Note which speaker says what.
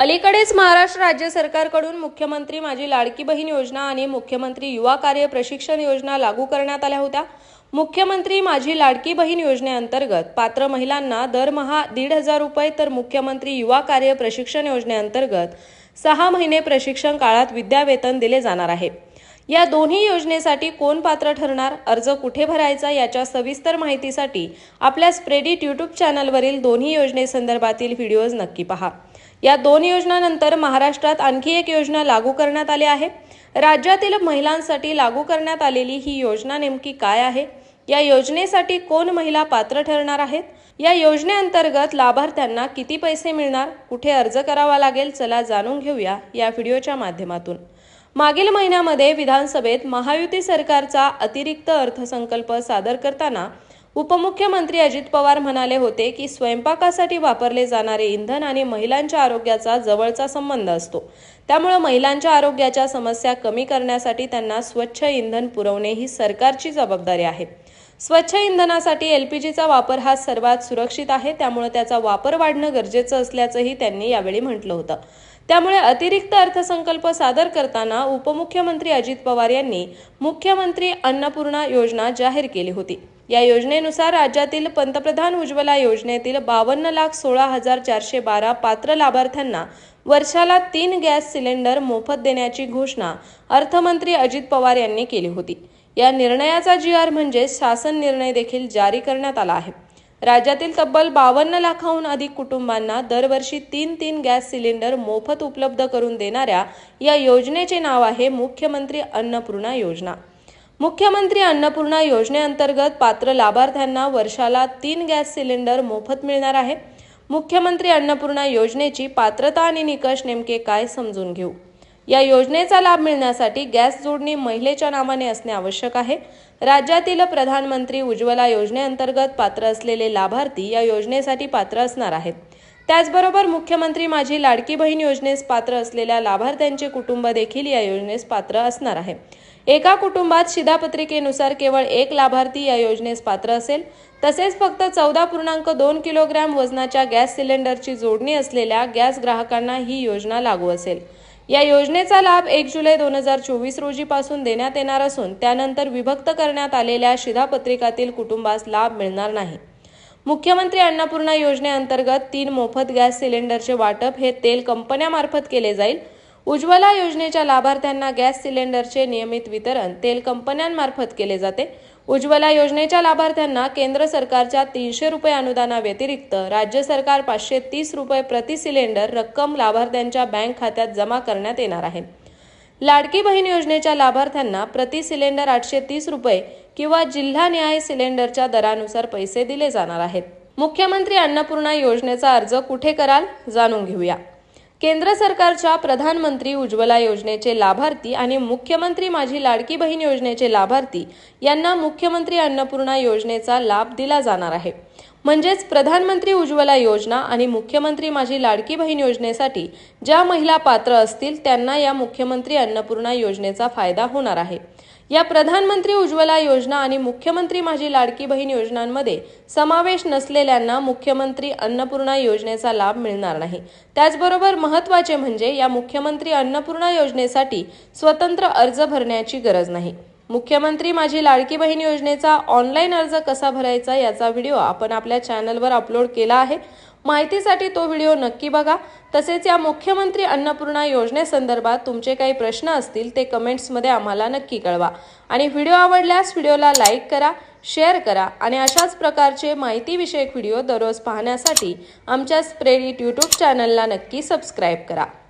Speaker 1: अलीकडेच महाराष्ट्र राज्य सरकारकडून मुख्यमंत्री माझी लाडकी बहीण योजना आणि मुख्यमंत्री युवा कार्य प्रशिक्षण योजना लागू करण्यात आल्या होत्या. मुख्यमंत्री माझी लाडकी बहीण योजनेअंतर्गत पात्र महिलांना दरमहा दीड हजार रुपये तर मुख्यमंत्री युवा कार्य प्रशिक्षण योजनेअंतर्गत सहा महिने प्रशिक्षण काळात विद्यावेतन दिले जाणार आहे. या दोन्ही योजनेसाठी कोण पात्र ठरणार अर्ज कुठे भरायचा याच्या सविस्तर माहितीसाठी आपल्या स्प्रेडिट यूट्यूब चॅनलवरील दोन्ही योजनेसंदर्भातील व्हिडिओज नक्की पहा. या दोन योजनानंतर महाराष्ट्रात आणखी एक योजना लागू करण्यात आली आहे. राज्यातील महिलांसाठी लागू करण्यात आलेली ही योजना नेमकी काय आहे? या योजनेसाठी कोण महिला पात्र ठरणार आहेत? या योजनेअंतर्गत लाभार्थ्यांना किती पैसे मिळणार? कुठे अर्ज करावा लागेल? चला जाणून घेऊया या व्हिडिओच्या माध्यमातून. मागील महिन्यामध्ये विधानसभेत महायुती सरकारचा अतिरिक्त अर्थसंकल्प सादर करताना उपमुख्यमंत्री अजित पवार म्हणाले होते की स्वयंपाकासाठी वापरले जाणारे इंधन आणि महिलांच्या आरोग्याचा जवळचा संबंध असतो. त्यामुळे महिलांच्या आरोग्याच्या समस्या कमी करण्यासाठी त्यांना स्वच्छ इंधन पुरवणे ही सरकारची जबाबदारी आहे. स्वच्छ इंधनासाठी एलपीजीचा वापर हा सर्वात सुरक्षित आहे त्यामुळे त्याचा वापर वाढणं गरजेचं असल्याचंही त्यांनी यावेळी म्हटलं होतं. त्यामुळे अतिरिक्त अर्थसंकल्प सादर करताना उपमुख्यमंत्री अजित पवार यांनी मुख्यमंत्री अन्नपूर्णा योजना जाहीर केली होती. या योजनेनुसार राज्यातील पंतप्रधान उज्ज्वला योजनेतील बावन्न लाख सोळा हजार चारशे बारा पात्र लाभार्थ्यांना वर्षाला तीन गॅस सिलेंडर मोफत देण्याची घोषणा अर्थमंत्री अजित पवार यांनी केली होती. या निर्णयाचा जी आर म्हणजे शासन निर्णय देखील जारी करण्यात आला आहे. राज्यातील तब्बल बावन्न लाखाहून अधिक कुटुंबांना दरवर्षी तीन तीन गॅस सिलेंडर मोफत उपलब्ध करून देणाऱ्या या योजनेचे नाव आहे मुख्यमंत्री अन्नपूर्णा योजना. मुख्यमंत्री अन्नपूर्णा योजनेअंतर्गत पात्र लाभार्थ्यांना वर्षाला तीन गॅस सिलेंडर मोफत मिळणार आहे. मुख्यमंत्री अन्नपूर्णा योजनेची पात्रता आणि निकष नेमके काय समजून घेऊ. या योजनेचा लाभ मिळण्यासाठी गॅस जोडणी महिलेच्या नावाने असणे आवश्यक आहे. राज्यातील प्रधानमंत्री उज्ज्वला योजनेअंतर्गत पात्र असलेले लाभार्थी या योजनेसाठी पात्र असणार आहेत. त्याचबरोबर मुख्यमंत्री माझी लाडकी बहीण योजनेस पात्र असलेल्या लाभार्थ्यांचे कुटुंब देखील या योजनेस पात्र असणार आहे. एका कुटुंबात शिधापत्रिकेनुसार केवळ एक लाभार्थी या योजनेस पात्र असेल. तसेच फक्त चौदा पूर्णांक दोन किलोग्रॅम वजनाच्या गॅस सिलेंडरची जोडणी असलेल्या गॅस ग्राहकांना ही योजना लागू असेल. या योजनेचा लाभ एक जुलै दोन हजार चोवीस रोजीपासून देण्यात येणार असून त्यानंतर विभक्त करण्यात आलेल्या शिधापत्रिकातील कुटुंबास लाभ मिळणार नाही. मुख्यमंत्री अन्नपूर्णा योजनेअंतर्गत तीन मोफत गॅस सिलेंडरचे वाटप हे तेल कंपन्यामार्फत केले जाईल. उज्ज्वला योजनेच्या लाभार्थ्यांना गॅस सिलेंडरचे नियमित वितरण तेल कंपन्यांमार्फत केले जाते. उज्ज्वला योजनेच्या लाभार्थ्यांना केंद्र सरकारच्या तीनशे रुपये अनुदानाव्यतिरिक्त राज्य सरकार पाचशे तीस रुपये प्रति सिलेंडर रक्कम लाभार्थ्यांच्या बँक खात्यात जमा करण्यात येणार आहे. लाडकी बहीण योजनेच्या लाभार्थ्यांना प्रति सिलेंडर आठशे तीस रुपये किंवा जिल्हा न्याय सिलेंडरच्या दरानुसार पैसे दिले जाणार आहेत. मुख्यमंत्री अन्नपूर्णा योजनेचा अर्ज कुठे कराल? जाणून घेऊया. केंद्र सरकारच्या प्रधानमंत्री उज्ज्वला योजनेचे लाभार्थी आणि मुख्यमंत्री माझी लाडकी बहीण योजनेचे लाभार्थी यांना मुख्यमंत्री अन्नपूर्णा योजनेचा लाभ दिला जाणार आहे. म्हणजेच प्रधानमंत्री उज्ज्वला योजना आणि मुख्यमंत्री माझी लाडकी बहीण योजनेसाठी ज्या महिला पात्र असतील त्यांना या मुख्यमंत्री अन्नपूर्णा योजनेचा फायदा होणार आहे. या प्रधानमंत्री उज्ज्वला योजना आणि मुख्यमंत्री माझी लाडकी बहीण योजनांमध्ये समावेश नसलेल्यांना मुख्यमंत्री अन्नपूर्णा योजनेचा लाभ मिळणार नाही. त्याचबरोबर महत्त्वाचे म्हणजे या मुख्यमंत्री अन्नपूर्णा योजनेसाठी स्वतंत्र अर्ज भरण्याची गरज नाही. मुख्यमंत्री माझी लाडकी बहीण योजनेचा ऑनलाईन अर्ज कसा भरायचा याचा व्हिडिओ आपण आपल्या चॅनलवर अपलोड केला आहे. माहितीसाठी तो व्हिडिओ नक्की बघा. तसेच या मुख्यमंत्री अन्नपूर्णा योजनेसंदर्भात तुमचे काही प्रश्न असतील ते कमेंट्समध्ये आम्हाला नक्की कळवा. आणि व्हिडिओ आवडल्यास व्हिडिओला लाईक करा शेअर करा आणि अशाच प्रकारचे माहितीविषयक व्हिडिओ दररोज पाहण्यासाठी आमच्या स्प्रेडिट यूट्यूब चॅनलला नक्की सबस्क्राईब करा.